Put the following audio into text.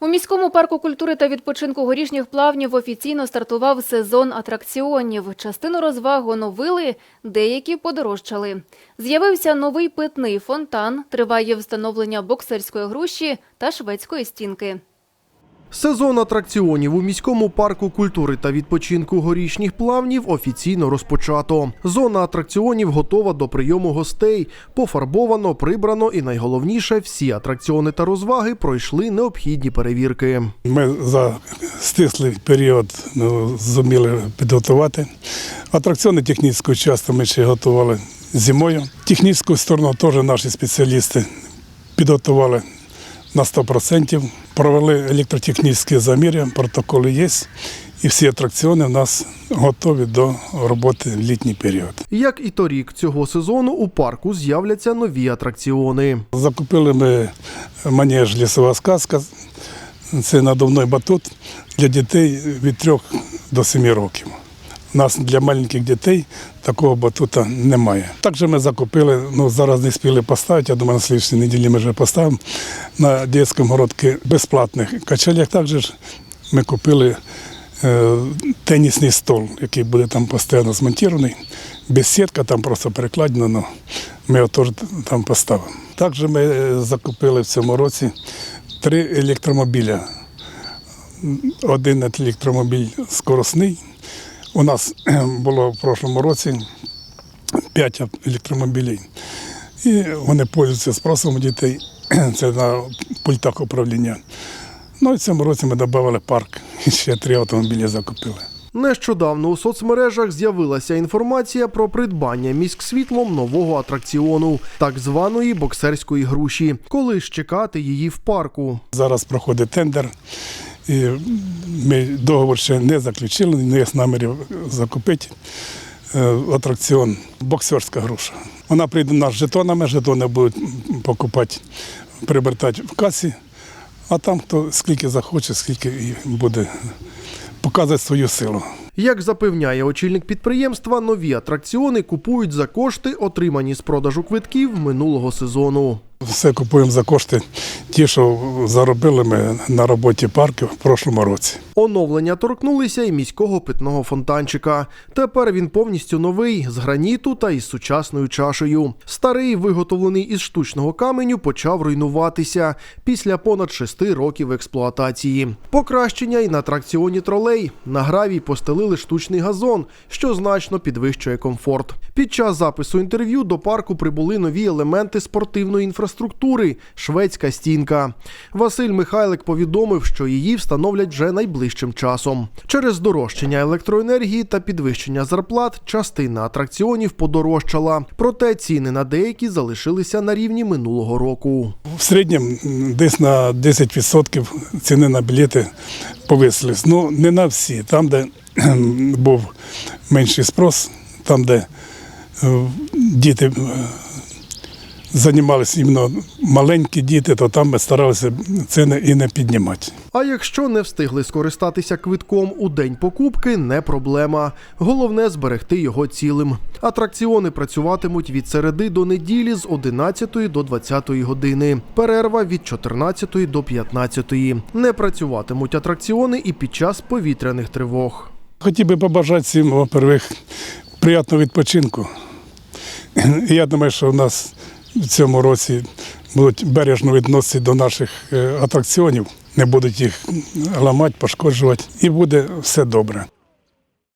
У міському парку культури та відпочинку горішніх плавнів офіційно стартував сезон атракціонів. Частину розваг оновили, деякі подорожчали. З'явився новий питний фонтан, триває встановлення боксерської груші та шведської стінки. Сезон атракціонів у міському парку культури та відпочинку горішніх плавнів офіційно розпочато. Зона атракціонів готова до прийому гостей. Пофарбовано, прибрано і найголовніше, всі атракціони та розваги пройшли необхідні перевірки. Ми за стислий період ну, зуміли підготувати. Атракціони технічну частину ми ще готували зимою. Технічну сторону теж наші спеціалісти підготували на 100%. Провели електротехнічні заміри, протоколи є. І всі атракціони в нас готові до роботи в літній період. Як і торік цього сезону у парку з'являться нові атракціони. Закупили ми манеж лісова сказка. Це надувний батут для дітей від 3 до 7 років. У нас для маленьких дітей такого батута немає. Також ми закупили, ну зараз не спіли поставити, я думаю, на слідчій неділі ми вже поставимо на дитячому городці безплатних качелях. Також ми купили е, тенісний стол, який буде там постійно змонтований. Без сітка, там просто перекладено, ну, ми його теж там поставимо. Також ми е, закупили в цьому році три електромобіля. Один електромобіль скоросний. У нас було в прошлому році п'ять електромобілів. І вони пользуються спросом у дітей. Це на пультах управління. Ну і цьому році ми додали парк. І ще три автомобілі закупили. Нещодавно у соцмережах з'явилася інформація про придбання міськсвітлом нового атракціону, так званої боксерської груші. Коли ж чекати її в парку? Зараз проходить тендер. І ми договор ще не заключили, не є намірів закупити е, атракціон боксерська груша. Вона прийде нас жетонами, жетони будуть покупати, прибертати в касі, а там хто скільки захоче, скільки і буде показувати свою силу. Як запевняє очільник підприємства, нові атракціони купують за кошти, отримані з продажу квитків минулого сезону. Все купуємо за кошти ті, що заробили ми на роботі парку в прошлому році. Оновлення торкнулися і міського питного фонтанчика. Тепер він повністю новий з граніту та із сучасною чашею. Старий, виготовлений із штучного каменю, почав руйнуватися після понад шести років експлуатації. Покращення і на атракціоні тролей на гравій постелили штучний газон, що значно підвищує комфорт. Під час запису інтерв'ю до парку прибули нові елементи спортивної інфраструктури шведська стінка. Василь Михайлик повідомив, що її встановлять вже найближчим часом. Через здорожчання електроенергії та підвищення зарплат частина атракціонів подорожчала. Проте ціни на деякі залишилися на рівні минулого року. В середньому десь на 10% ціни на білети повисились. Ну, не на всі. Там, де був менший спрос, там, де е, діти е, займалися іменно маленькі діти, то там ми старалися ціни і не піднімати. А якщо не встигли скористатися квитком у день покупки, не проблема. Головне зберегти його цілим. Атракціони працюватимуть від середи до неділі з 11 до 20 години. Перерва від 14 до 15. Не працюватимуть атракціони і під час повітряних тривог. Хотів би побажати всім, во-первых, приємного відпочинку. Я думаю, що в нас в цьому році будуть бережно відноситися до наших е, атракціонів, не будуть їх ламати, пошкоджувати, і буде все добре.